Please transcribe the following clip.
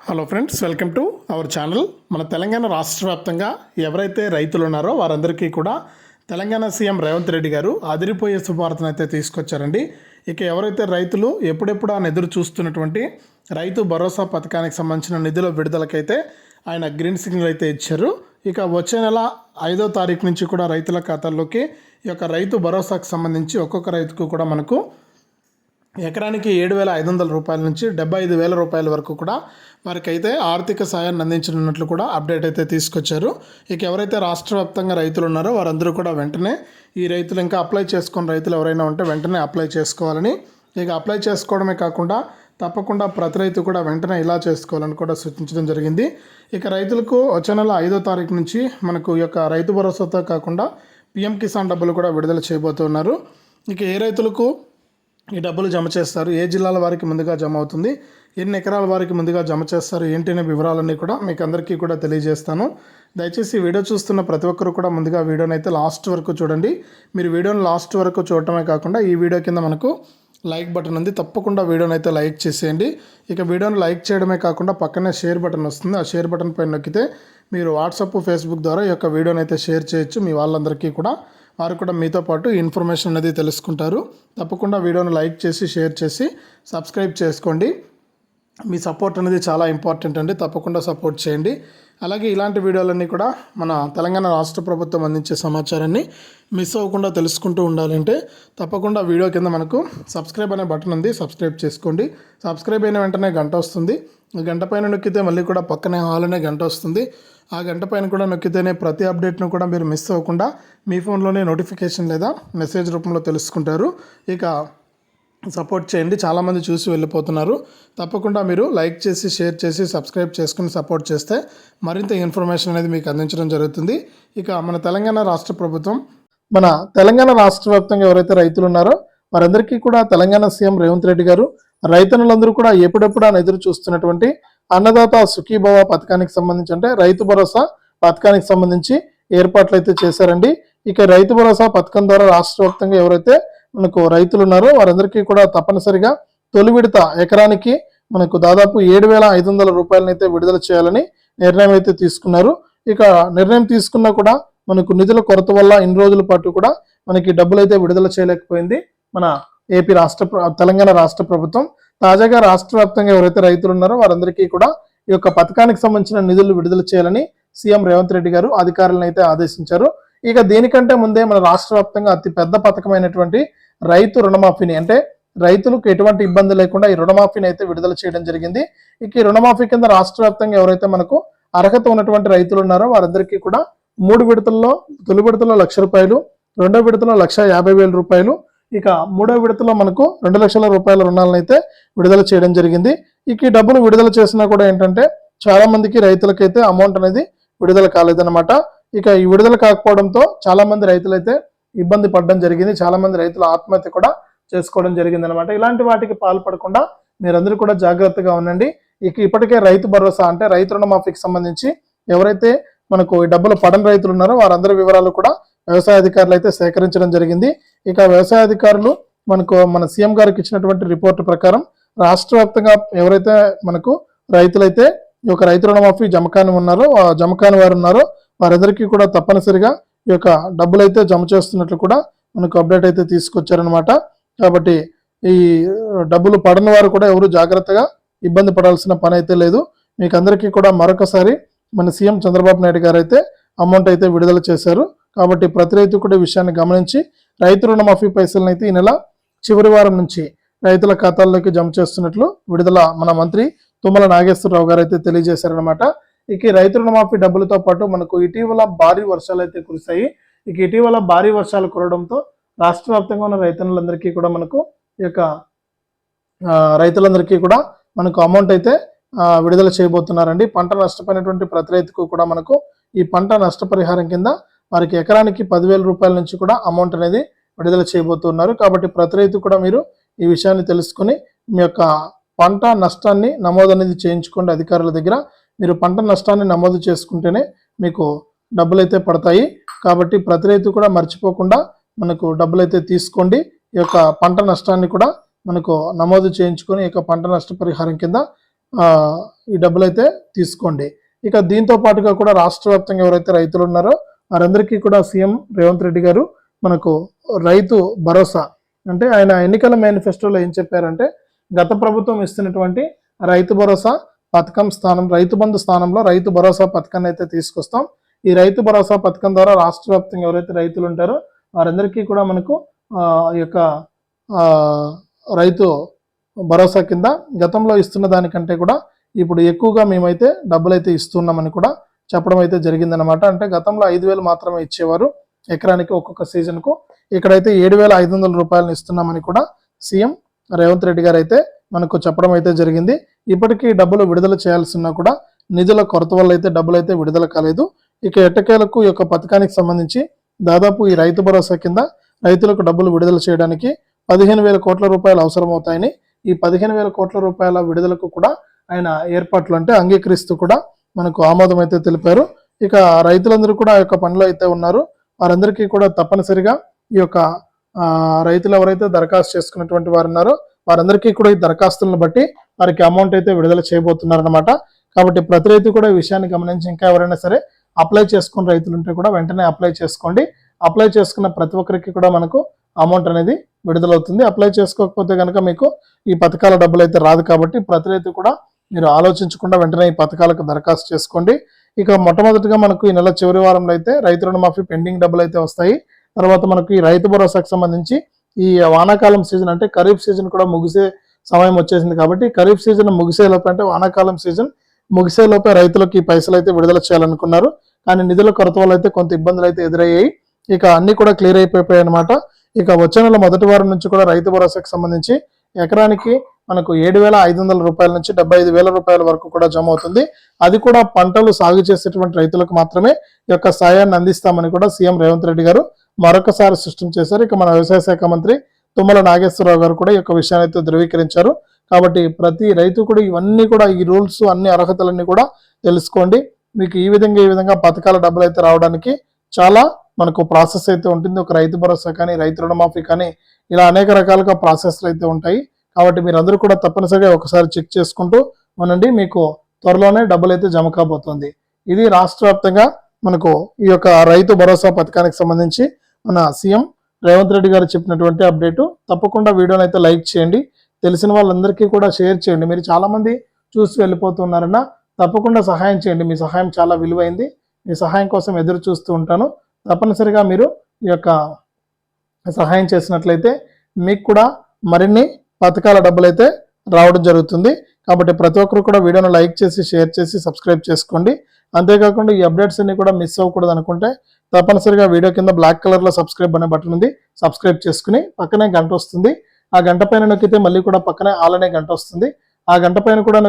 Hello friends welcome to our channel మన తెలంగాణ రాష్ట్ర వ్యాప్తంగా ఎవరైతే రైతులు ఉన్నారో వారందరికీ కూడా తెలంగాణ సీఎం రేవంత్ రెడ్డి గారు అదిరిపోయే శుభార్తను అయితే తీసుకొచ్చారండి. ఇక ఎవరైతే రైతులు ఎప్పుడెప్పుడు ఆయన ఎదురు చూస్తున్నటువంటి రైతు భరోసా పథకానికి సంబంధించిన నిధుల విడుదలకైతే ఆయన గ్రీన్ సిగ్నల్ అయితే ఇచ్చారు. ఇక వచ్చే నెల ఐదో తారీఖు నుంచి కూడా రైతుల ఖాతాల్లోకి ఈ యొక్క రైతు భరోసాకు సంబంధించి ఒక్కొక్క రైతుకు కూడా మనకు ఎకరానికి ఏడు వేల ఐదు వందల రూపాయల నుంచి డెబ్బై ఐదు వేల రూపాయల వరకు కూడా వారికైతే ఆర్థిక సాయాన్ని అందించనున్నట్లు కూడా అప్డేట్ అయితే తీసుకొచ్చారు. ఇక ఎవరైతే రాష్ట్ర వ్యాప్తంగా రైతులు ఉన్నారో వారందరూ కూడా వెంటనే ఈ రైతులు ఇంకా అప్లై చేసుకుని రైతులు ఎవరైనా ఉంటే వెంటనే అప్లై చేసుకోవాలని. ఇక అప్లై చేసుకోవడమే కాకుండా తప్పకుండా ప్రతి రైతు కూడా వెంటనే ఇలా చేసుకోవాలని కూడా సూచించడం జరిగింది. ఇక రైతులకు వచ్చే నెల ఐదో తారీఖు నుంచి మనకు ఈ యొక్క రైతు భరోసాతో కాకుండా పిఎం కిసాన్ డబ్బులు కూడా విడుదల చేయబోతున్నారు. ఇక ఏ రైతులకు ఈ డబ్బులు జమ చేస్తారు. ఏ జిల్లాల వారికి ముందుగా జమ అవుతుంది? ఎన్ని ఎకరాల వారికి ముందుగా జమ చేస్తారు? ఏంటి అనే వివరాలన్నీ కూడా మీకు అందరికీ కూడా తెలియజేస్తాను. దయచేసి వీడియో చూస్తున్న ప్రతి ఒక్కరు కూడా ముందుగా వీడియోని అయితే లాస్ట్ వరకు చూడండి. మీరు వీడియోని లాస్ట్ వరకు చూడటమే కాకుండా ఈ వీడియో కింద మనకు లైక్ బటన్ ఉంది. తప్పకుండా వీడియోని అయితే లైక్ చేసేయండి. ఇక వీడియోని లైక్ చేయడమే కాకుండా పక్కనే షేర్ బటన్ వస్తుంది. ఆ షేర్ బటన్ పైన నొక్కితే మీరు వాట్సాప్ ఫేస్బుక్ ద్వారా ఈ యొక్క వీడియోని అయితే షేర్ చేయొచ్చు. మీ వాళ్ళందరికీ కూడా వారు కూడా మీతో పాటు ఇన్ఫర్మేషన్ అనేది తెలుసుకుంటారు. తప్పకుండా వీడియోను లైక్ చేసి షేర్ చేసి సబ్స్క్రైబ్ చేసుకోండి. మీ సపోర్ట్ అనేది చాలా ఇంపార్టెంట్ అండి. తప్పకుండా సపోర్ట్ చేయండి. అలాగే ఇలాంటి వీడియోలన్నీ కూడా మన తెలంగాణ రాష్ట్ర ప్రభుత్వం అందించే సమాచారాన్ని మిస్ అవ్వకుండా తెలుసుకుంటూ ఉండాలంటే తప్పకుండా వీడియో కింద మనకు సబ్స్క్రైబ్ అనే బటన్ ఉంది. సబ్స్క్రైబ్ చేసుకోండి. సబ్స్క్రైబ్ అయిన వెంటనే గంట వస్తుంది. గంట పైన నొక్కితే మళ్ళీ కూడా పక్కనే హాల్ అనే గంట వస్తుంది. ఆ గంట పైన కూడా నొక్కితేనే ప్రతి అప్డేట్ను కూడా మీరు మిస్ అవ్వకుండా మీ ఫోన్లోనే నోటిఫికేషన్ లేదా మెసేజ్ రూపంలో తెలుసుకుంటారు. ఇక సపోర్ట్ చేయండి. చాలామంది చూసి వెళ్ళిపోతున్నారు. తప్పకుండా మీరు లైక్ చేసి షేర్ చేసి సబ్స్క్రైబ్ చేసుకుని సపోర్ట్ చేస్తే మరింత ఇన్ఫర్మేషన్ అనేది మీకు అందించడం జరుగుతుంది. ఇక మన తెలంగాణ రాష్ట్ర ప్రభుత్వం మన తెలంగాణ రాష్ట్ర వ్యాప్తంగా ఎవరైతే రైతులు ఉన్నారో వారందరికీ కూడా తెలంగాణ సీఎం రేవంత్ రెడ్డి గారు రైతన్నులందరూ కూడా ఎప్పుడెప్పుడు ఆయన ఎదురు చూస్తున్నటువంటి అన్నదాత సుఖీభవ పథకానికి సంబంధించి అంటే రైతు భరోసా పథకానికి సంబంధించి ఏర్పాట్లు అయితే చేశారండి. ఇక రైతు భరోసా పథకం ద్వారా రాష్ట్ర వ్యాప్తంగా ఎవరైతే మనకు రైతులు ఉన్నారో వారందరికీ కూడా తప్పనిసరిగా తొలి విడత ఎకరానికి మనకు దాదాపు ఏడు వేల ఐదు వందల రూపాయలనైతే విడుదల చేయాలని నిర్ణయం అయితే తీసుకున్నారు. ఇక నిర్ణయం తీసుకున్నా కూడా మనకు నిధుల కొరత వల్ల ఇన్ని రోజుల పాటు కూడా మనకి డబ్బులు అయితే విడుదల చేయలేకపోయింది మన ఏపీ రాష్ట్ర తెలంగాణ రాష్ట్ర ప్రభుత్వం. తాజాగా రాష్ట్ర వ్యాప్తంగా ఎవరైతే రైతులు ఉన్నారో వారందరికీ కూడా ఈ యొక్క పథకానికి సంబంధించిన నిధులు విడుదల చేయాలని సీఎం రేవంత్ రెడ్డి గారు అధికారులను అయితే ఆదేశించారు. ఇక దీనికంటే ముందే మన రాష్ట్ర వ్యాప్తంగా అతి పెద్ద పథకమైనటువంటి రైతు రుణమాఫీని అంటే రైతులకు ఎటువంటి ఇబ్బంది లేకుండా ఈ రుణమాఫీని అయితే విడుదల చేయడం జరిగింది. ఇక ఈ రుణమాఫీ కింద రాష్ట్ర వ్యాప్తంగా ఎవరైతే మనకు అర్హత ఉన్నటువంటి రైతులు ఉన్నారో వారందరికీ కూడా మూడు విడతల్లో తొలి విడతలో లక్ష రూపాయలు రెండో విడతలో లక్ష యాభై వేల రూపాయలు ఇక మూడో విడతలో మనకు రెండు లక్షల రూపాయల రుణాలను అయితే విడుదల చేయడం జరిగింది. ఇక ఈ డబ్బులు విడుదల చేసినా కూడా ఏంటంటే చాలా మందికి రైతులకైతే అమౌంట్ అనేది విడుదల కాలేదన్నమాట. ఇక ఈ విడుదల కాకపోవడంతో చాలా మంది రైతులైతే ఇబ్బంది పడడం జరిగింది. చాలా మంది రైతులు ఆత్మహత్య కూడా చేసుకోవడం జరిగింది అనమాట ఇలాంటి వాటికి పాల్పడకుండా మీరందరూ కూడా జాగ్రత్తగా ఉండండి. ఇక ఇప్పటికే రైతు భరోసా అంటే రైతు రుణమాఫీకి సంబంధించి ఎవరైతే మనకు ఈ డబ్బులు పడని రైతులు ఉన్నారో వారందరి వివరాలు కూడా వ్యవసాయ అధికారులు అయితే సేకరించడం జరిగింది. ఇక వ్యవసాయ అధికారులు మనకు మన సీఎం గారికి ఇచ్చినటువంటి రిపోర్ట్ ప్రకారం రాష్ట్ర వ్యాప్తంగా ఎవరైతే మనకు రైతులైతే ఈ యొక్క రైతు రుణమాఫీ జమకాని ఉన్నారో ఆ జమకాని వారు ఉన్నారో వారందరికీ కూడా తప్పనిసరిగా ఈ యొక్క డబ్బులు అయితే జమ చేస్తున్నట్లు కూడా మనకు అప్డేట్ అయితే తీసుకొచ్చారనమాట కాబట్టి ఈ డబ్బులు పడని వారు కూడా ఎవరు జాగ్రత్తగా ఇబ్బంది పడాల్సిన పని అయితే లేదు. మీకు అందరికీ కూడా మరొకసారి మన సీఎం చంద్రబాబు నాయుడు గారు అయితే అమౌంట్ అయితే విడుదల చేశారు. కాబట్టి ప్రతి రైతు కూడా విషయాన్ని గమనించి రైతు రుణమాఫీ పైసలను అయితే ఈ నెల చివరి వారం నుంచి రైతుల ఖాతాల్లోకి జమ చేస్తున్నట్లు విడుదల మన మంత్రి తుమ్మల నాగేశ్వరరావు గారు అయితే తెలియజేశారనమాట ఇక ఈ రైతు రుణమాఫీ డబ్బులతో పాటు మనకు ఇటీవల భారీ వర్షాలు అయితే కురిశాయి. ఇక ఇటీవల భారీ వర్షాలు కురవడంతో రాష్ట్ర వ్యాప్తంగా ఉన్న రైతులందరికీ కూడా మనకు ఈ యొక్క రైతులందరికీ కూడా మనకు అమౌంట్ అయితే విడుదల చేయబోతున్నారండి. పంట నష్టపోయినటువంటి ప్రతి రైతుకు కూడా మనకు ఈ పంట నష్టపరిహారం కింద వారికి ఎకరానికి పదివేల రూపాయల నుంచి కూడా అమౌంట్ అనేది విడుదల చేయబోతున్నారు. కాబట్టి ప్రతి రైతు కూడా మీరు ఈ విషయాన్ని తెలుసుకొని మీ యొక్క పంట నష్టాన్ని నమోదు అనేది చేయించుకోండి అధికారుల దగ్గర. మీరు పంట నష్టాన్ని నమోదు చేసుకుంటేనే మీకు డబ్బులు అయితే పడతాయి. కాబట్టి ప్రతి రైతు కూడా మర్చిపోకుండా మనకు డబ్బులు అయితే తీసుకోండి. ఈ యొక్క పంట నష్టాన్ని కూడా మనకు నమోదు చేయించుకొని ఈ యొక్క పంట నష్టపరిహారం కింద ఈ డబ్బులు అయితే తీసుకోండి. ఇక దీంతో పాటుగా కూడా రాష్ట్ర వ్యాప్తంగా ఎవరైతే రైతులు ఉన్నారో వారందరికీ కూడా సీఎం రేవంత్ రెడ్డి గారు మనకు రైతు భరోసా. అంటే ఆయన ఎన్నికల మేనిఫెస్టోలో ఏం చెప్పారంటే గత ప్రభుత్వం ఇస్తున్నటువంటి రైతు భరోసా పథకం స్థానం రైతు బంధు స్థానంలో రైతు భరోసా పథకాన్ని అయితే తీసుకొస్తాం. ఈ రైతు భరోసా పథకం ద్వారా రాష్ట్ర వ్యాప్తంగా ఎవరైతే రైతులు ఉంటారో వారందరికీ కూడా మనకు ఆ, యొక్క రైతు భరోసా కింద గతంలో ఇస్తున్న దానికంటే కూడా ఇప్పుడు ఎక్కువగా మేమైతే డబ్బులు అయితే ఇస్తున్నామని కూడా చెప్పడం అయితే జరిగిందనమాట అంటే గతంలో ఐదు వేలు మాత్రమే ఇచ్చేవారు ఎకరానికి ఒక్కొక్క సీజన్కు ఇక్కడైతే ఏడు వేల ఐదు వందల రూపాయలను ఇస్తున్నామని కూడా సీఎం రేవంత్ రెడ్డి గారు అయితే మనకు చెప్పడం అయితే జరిగింది. ఇప్పటికీ డబ్బులు విడుదల చేయాల్సిన కూడా నిధుల కొరత వల్ల అయితే డబ్బులు అయితే విడుదల కాలేదు. ఇక ఎట్టకేలకు ఈ యొక్క పథకానికి సంబంధించి దాదాపు ఈ రైతు భరోసా కింద రైతులకు డబ్బులు విడుదల చేయడానికి పదిహేను వేల కోట్ల రూపాయలు అవసరమవుతాయని ఈ పదిహేను వేల కోట్ల రూపాయల విడుదలకు కూడా ఆయన ఏర్పాట్లు అంటే అంగీకరిస్తూ కూడా మనకు ఆమోదం అయితే తెలిపారు. ఇక రైతులందరూ కూడా ఆ యొక్క పనిలో అయితే ఉన్నారు. వారందరికీ కూడా తప్పనిసరిగా ఈ యొక్క రైతులు ఎవరైతే దరఖాస్తు చేసుకున్నటువంటి వారు ఉన్నారో వారందరికీ కూడా ఈ దరఖాస్తులను బట్టి వారికి అమౌంట్ అయితే విడుదల చేయబోతున్నారనమాట కాబట్టి ప్రతి రైతు కూడా ఈ విషయాన్ని గమనించి ఇంకా ఎవరైనా సరే అప్లై చేసుకున్న రైతులు ఉంటే కూడా వెంటనే అప్లై చేసుకోండి. అప్లై చేసుకున్న ప్రతి ఒక్కరికి కూడా మనకు అమౌంట్ అనేది విడుదలవుతుంది. అప్లై చేసుకోకపోతే కనుక మీకు ఈ పథకాల డబ్బులు అయితే రాదు కాబట్టి ప్రతి రైతు కూడా మీరు ఆలోచించకుండా వెంటనే ఈ పథకాలకు దరఖాస్తు చేసుకోండి. ఇక మొట్టమొదటిగా మనకు ఈ నెల చివరి వారంలో అయితే రైతు రుణమాఫీ పెండింగ్ డబ్బులు అయితే వస్తాయి. తర్వాత మనకు ఈ రైతు భరోసాకు సంబంధించి ఈ వానాకాలం సీజన్ అంటే ఖరీఫ్ సీజన్ కూడా ముగిసే సమయం వచ్చేసింది కాబట్టి ఖరీఫ్ సీజన్ ముగిసేలోపు అంటే వానాకాలం సీజన్ ముగిసేలోపే రైతులకు ఈ పైసలు అయితే విడుదల చేయాలనుకున్నారు. కానీ నిధుల కొరత వల్ల అయితే కొంత ఇబ్బందులు అయితే ఎదురయ్యాయి. ఇక అన్ని కూడా క్లియర్ అయిపోయాయి అనమాట ఇక వచ్చే నెల మొదటి వారం నుంచి కూడా రైతు భరోసాకు సంబంధించి ఎకరానికి మనకు ఏడు వేల ఐదు వందల రూపాయల నుంచి డెబ్బై ఐదు వేల రూపాయల వరకు కూడా జమ అవుతుంది. అది కూడా పంటలు సాగు చేసేటువంటి రైతులకు మాత్రమే ఈ యొక్క సాయాన్ని అందిస్తామని కూడా సీఎం రేవంత్ రెడ్డి గారు మరొకసారి సృష్టం చేశారు. ఇక మన వ్యవసాయ శాఖ మంత్రి తుమ్మల నాగేశ్వరరావు గారు కూడా ఈ యొక్క విషయాన్ని అయితే ధృవీకరించారు. కాబట్టి ప్రతి రైతు కూడా ఇవన్నీ కూడా ఈ రూల్స్ అన్ని అర్హతలన్నీ కూడా తెలుసుకోండి. మీకు ఈ విధంగా ఈ విధంగా పథకాల డబ్బులు అయితే రావడానికి చాలా మనకు ప్రాసెస్ అయితే ఉంటుంది. ఒక రైతు భరోసా కానీ రైతు రుణమాఫీ కానీ ఇలా అనేక రకాలుగా ప్రాసెస్లు అయితే ఉంటాయి. కాబట్టి మీరు అందరూ కూడా తప్పనిసరిగా ఒకసారి చెక్ చేసుకుంటూ ఉండండి. మీకు త్వరలోనే డబ్బులు అయితే జమ కాబోతుంది. ఇది రాష్ట్ర వ్యాప్తంగా మనకు ఈ యొక్క రైతు భరోసా పథకానికి సంబంధించి మన సీఎం రేవంత్ రెడ్డి గారు చెప్పినటువంటి అప్డేటు. తప్పకుండా వీడియోని అయితే లైక్ చేయండి. తెలిసిన వాళ్ళందరికీ కూడా షేర్ చేయండి. మీరు చాలామంది చూసి వెళ్ళిపోతున్నారన్న తప్పకుండా సహాయం చేయండి. మీ సహాయం చాలా విలువైంది. మీ సహాయం కోసం ఎదురు చూస్తూ ఉంటాను. తప్పనిసరిగా మీరు ఈ యొక్క సహాయం చేసినట్లయితే మీకు కూడా మరిన్ని పథకాల డబ్బులైతే రావడం జరుగుతుంది. కాబట్టి ప్రతి ఒక్కరు కూడా వీడియోను లైక్ చేసి షేర్ చేసి సబ్స్క్రైబ్ చేసుకోండి. అంతేకాకుండా ఈ అప్డేట్స్ అన్ని కూడా మిస్ అవ్వకూడదు అనుకుంటే తప్పనిసరిగా వీడియో కింద బ్లాక్ కలర్లో సబ్స్క్రైబ్ అనే బటన్ ఉంది. సబ్స్క్రైబ్ చేసుకుని పక్కనే గంట వస్తుంది. ఆ గంట పైన నొక్కితే మళ్ళీ కూడా పక్కనే ఆల్ అనే గంట వస్తుంది. ఆ గంట పైన కూడా